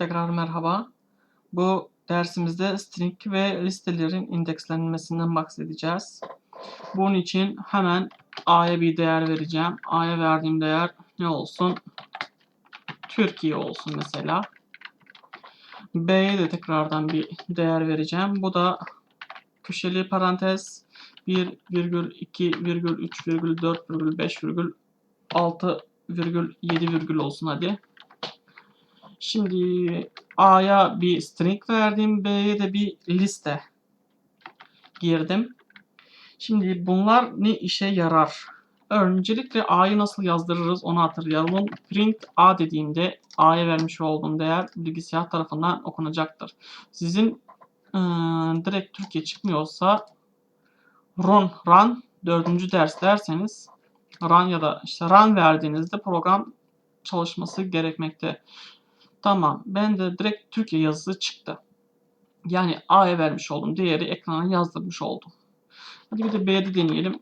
Tekrar merhaba. Bu dersimizde string ve listelerin indekslenmesinden bahsedeceğiz. Bunun için hemen A'ya bir değer vereceğim. A'ya verdiğim değer ne olsun? Türkiye olsun mesela. B'ye de tekrardan bir değer vereceğim. Bu da köşeli parantez 1, virgül 2, virgül 3, virgül 4, virgül 5, virgül 6, virgül 7 virgül olsun hadi. Şimdi A'ya bir string verdim. B'ye de bir liste girdim. Şimdi bunlar ne işe yarar? Öncelikle A'yı nasıl yazdırırız onu hatırlayalım. Print A dediğimde A'ya vermiş olduğum değer bilgisayar tarafından okunacaktır. Sizin ıı, direkt Türkiye çıkmıyorsa run, run dördüncü ders derseniz run ya da işte run verdiğinizde program çalışması gerekmekte. Tamam. Ben de direkt Türkiye yazısı çıktı. Yani A'ya vermiş oldum. Değeri ekrana yazdırmış oldum. Hadi bir de B'de deneyelim.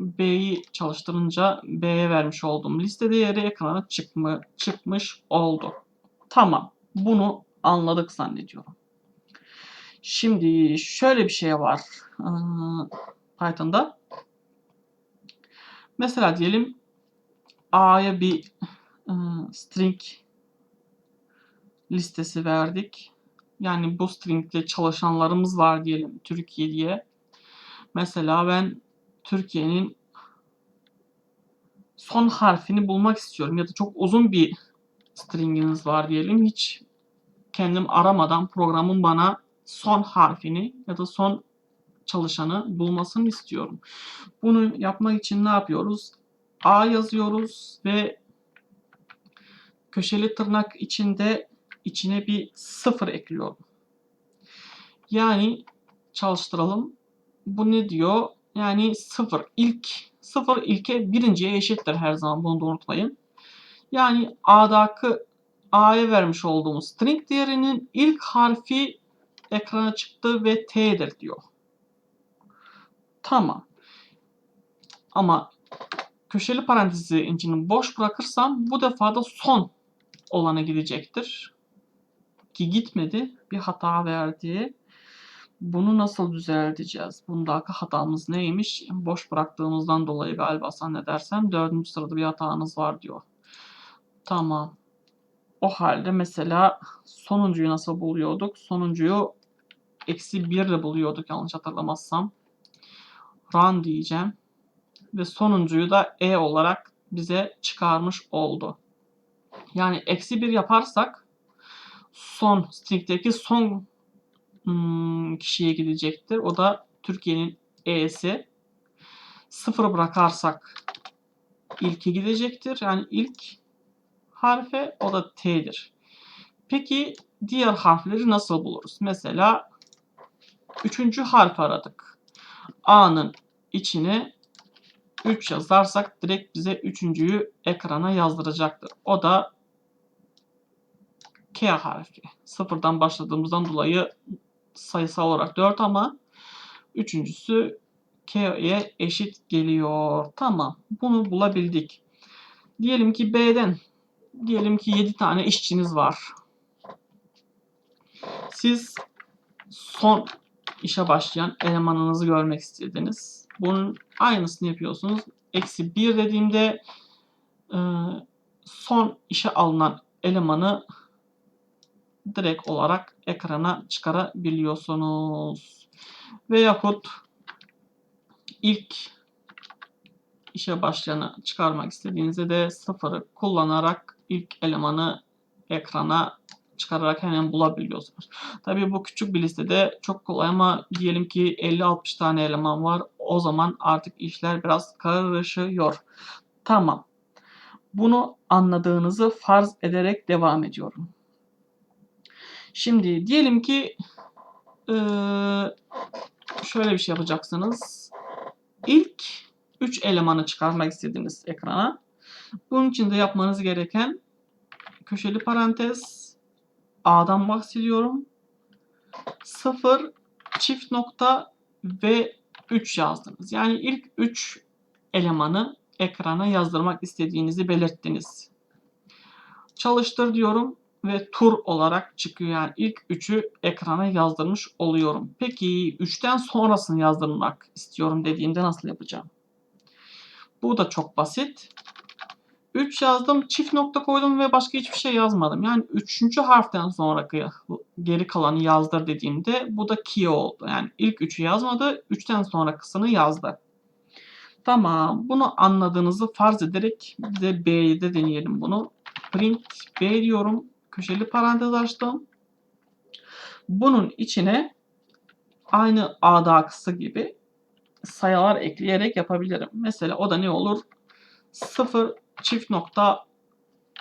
B'yi çalıştırınca B'ye vermiş olduğum liste değeri ekrana çıkma, çıkmış oldu. Tamam. Bunu anladık zannediyorum. Şimdi şöyle bir şey var. Ee, Python'da. Mesela diyelim A'ya bir e, string listesi verdik. Yani bu string'de çalışanlarımız var diyelim Türkiye diye. Mesela ben Türkiye'nin son harfini bulmak istiyorum ya da çok uzun bir stringiniz var diyelim. Hiç kendim aramadan programın bana son harfini ya da son çalışanı bulmasını istiyorum. Bunu yapmak için ne yapıyoruz? A yazıyoruz ve köşeli tırnak içinde içine bir sıfır ekliyorum. Yani çalıştıralım. Bu ne diyor? Yani sıfır. ilk sıfır ilke birinciye eşittir her zaman. Bunu da unutmayın. Yani A'daki A'ya vermiş olduğumuz string değerinin ilk harfi ekrana çıktı ve T'dir diyor. Tamam. Ama köşeli parantezi içini boş bırakırsam bu defa da son olana gidecektir. Ki gitmedi. Bir hata verdi. Bunu nasıl düzelteceğiz? Bundaki hatamız neymiş? Boş bıraktığımızdan dolayı galiba zannedersem dördüncü sırada bir hatanız var diyor. Tamam. O halde mesela sonuncuyu nasıl buluyorduk? Sonuncuyu eksi 1 ile buluyorduk yanlış hatırlamazsam. Run diyeceğim. Ve sonuncuyu da E olarak bize çıkarmış oldu. Yani eksi 1 yaparsak son string'deki son hmm, kişiye gidecektir. O da Türkiye'nin E'si. Sıfırı bırakarsak ilki gidecektir. Yani ilk harfe o da T'dir. Peki diğer harfleri nasıl buluruz? Mesela üçüncü harf aradık. A'nın içine 3 yazarsak direkt bize üçüncüyü ekrana yazdıracaktır. O da K harfi. Sıfırdan başladığımızdan dolayı sayısal olarak 4 ama üçüncüsü K'ye eşit geliyor. Tamam. Bunu bulabildik. Diyelim ki B'den diyelim ki 7 tane işçiniz var. Siz son işe başlayan elemanınızı görmek istediniz. Bunun aynısını yapıyorsunuz. Eksi 1 dediğimde son işe alınan elemanı direkt olarak ekrana çıkarabiliyorsunuz. Veyahut ilk işe başlayanı çıkarmak istediğinizde de sıfırı kullanarak ilk elemanı ekrana çıkararak hemen bulabiliyorsunuz. Tabii bu küçük bir listede çok kolay ama diyelim ki 50-60 tane eleman var. O zaman artık işler biraz karışıyor. Tamam. Bunu anladığınızı farz ederek devam ediyorum. Şimdi diyelim ki şöyle bir şey yapacaksınız. İlk 3 elemanı çıkarmak istediğiniz ekrana. Bunun için de yapmanız gereken köşeli parantez A'dan bahsediyorum. 0 çift nokta ve 3 yazdınız. Yani ilk 3 elemanı ekrana yazdırmak istediğinizi belirttiniz. Çalıştır diyorum ve tur olarak çıkıyor. Yani ilk üçü ekrana yazdırmış oluyorum. Peki 3'ten sonrasını yazdırmak istiyorum dediğimde nasıl yapacağım? Bu da çok basit. 3 yazdım, çift nokta koydum ve başka hiçbir şey yazmadım. Yani 3. harften sonraki geri kalanı yazdır dediğimde bu da key oldu. Yani ilk 3'ü yazmadı, 3'ten sonrakısını yazdı. Tamam, bunu anladığınızı farz ederek bir de B'yi de deneyelim bunu. Print B diyorum. Köşeli parantez açtım. Bunun içine aynı A'da akısı gibi sayılar ekleyerek yapabilirim. Mesela o da ne olur? 0 çift nokta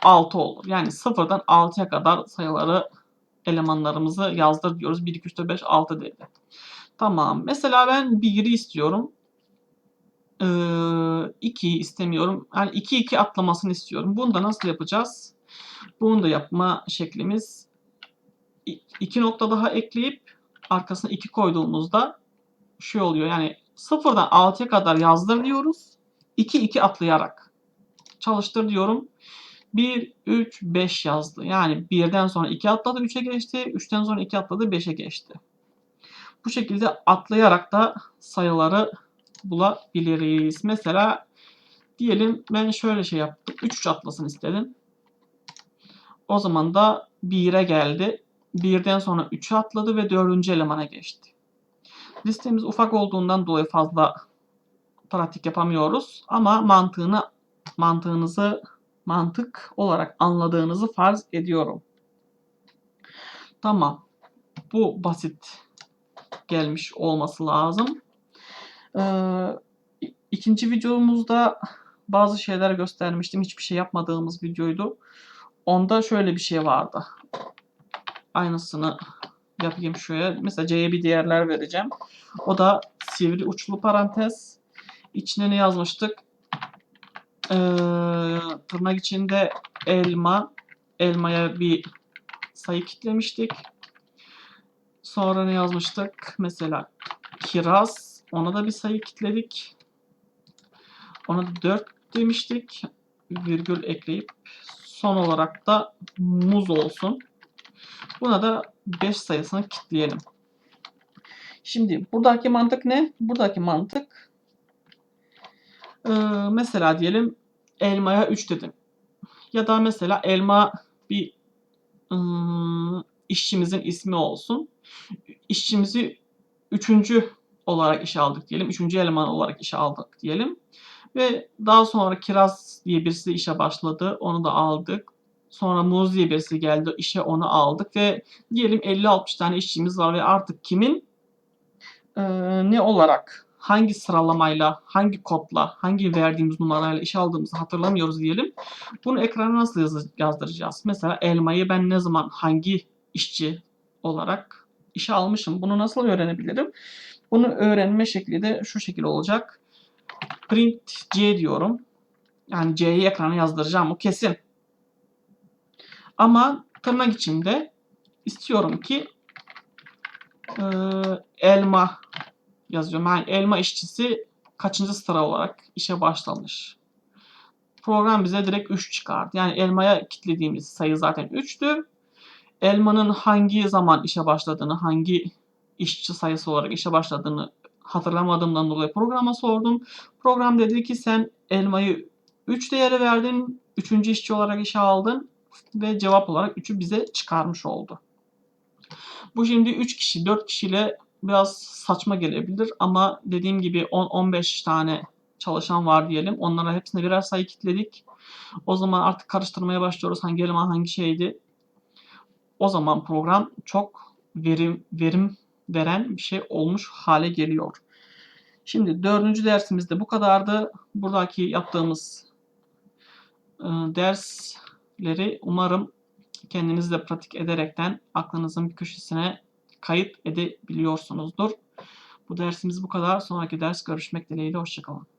6 olur. Yani 0'dan 6'ya kadar sayıları elemanlarımızı yazdır diyoruz. 1, 2, 3, 4, 5, 6 dedi. Tamam. Mesela ben 1'i istiyorum. 2'yi istemiyorum. Yani 2, 2 atlamasını istiyorum. Bunu da nasıl yapacağız? Bunu da yapma şeklimiz 2 nokta daha ekleyip arkasına 2 koyduğumuzda şu oluyor. Yani 0'dan 6'ya kadar yazdır diyoruz. 2, 2 atlayarak çalıştır diyorum. 1, 3, 5 yazdı. Yani 1'den sonra 2 atladı 3'e geçti. 3'ten sonra 2 atladı 5'e geçti. Bu şekilde atlayarak da sayıları bulabiliriz. Mesela diyelim ben şöyle şey yaptım. 3 3 atlasın istedim. O zaman da 1'e geldi. 1'den sonra 3'e atladı ve 4. elemana geçti. Listemiz ufak olduğundan dolayı fazla pratik yapamıyoruz ama mantığını mantığınızı mantık olarak anladığınızı farz ediyorum. Tamam. Bu basit gelmiş olması lazım. Ee, ikinci videomuzda bazı şeyler göstermiştim. Hiçbir şey yapmadığımız videoydu. Onda şöyle bir şey vardı. Aynısını yapayım şöyle. Mesela C'ye bir değerler vereceğim. O da sivri uçlu parantez. İçine ne yazmıştık? Ee, tırnak içinde elma. Elmaya bir sayı kitlemiştik. Sonra ne yazmıştık? Mesela kiraz. Ona da bir sayı kitledik. Ona da 4 demiştik. Virgül ekleyip son olarak da muz olsun. Buna da 5 sayısını kitleyelim. Şimdi buradaki mantık ne? Buradaki mantık ee, mesela diyelim elmaya 3 dedim. Ya da mesela elma bir ıı, işçimizin ismi olsun. İşçimizi üçüncü olarak işe aldık diyelim. Üçüncü eleman olarak işe aldık diyelim. Ve daha sonra Kiraz diye birisi işe başladı. Onu da aldık. Sonra Muz diye birisi geldi. işe onu aldık ve diyelim 50-60 tane işçimiz var ve artık kimin e, ne olarak hangi sıralamayla, hangi kodla, hangi verdiğimiz numarayla işe aldığımızı hatırlamıyoruz diyelim. Bunu ekrana nasıl yaz yazdıracağız? Mesela elmayı ben ne zaman hangi işçi olarak işe almışım? Bunu nasıl öğrenebilirim? Bunu öğrenme şekli de şu şekilde olacak. Print C diyorum. Yani C'yi ekrana yazdıracağım. O kesin. Ama tırnak içinde istiyorum ki e, elma yazıyorum. Yani elma işçisi kaçıncı sıra olarak işe başlamış. Program bize direkt 3 çıkardı. Yani elmaya kitlediğimiz sayı zaten 3'tü. Elmanın hangi zaman işe başladığını, hangi işçi sayısı olarak işe başladığını hatırlamadığımdan dolayı programa sordum. Program dedi ki sen elmayı 3 değeri verdin, 3. işçi olarak işe aldın ve cevap olarak 3'ü bize çıkarmış oldu. Bu şimdi 3 kişi, 4 kişiyle biraz saçma gelebilir ama dediğim gibi 10-15 tane çalışan var diyelim. Onlara hepsine birer sayı kilitledik. O zaman artık karıştırmaya başlıyoruz hangi eleman hangi şeydi. O zaman program çok verim verim veren bir şey olmuş hale geliyor. Şimdi dördüncü dersimizde bu kadardı. Buradaki yaptığımız e, dersleri umarım kendiniz de pratik ederekten aklınızın bir köşesine kayıt edebiliyorsunuzdur. Bu dersimiz bu kadar. Sonraki ders görüşmek dileğiyle. Hoşçakalın.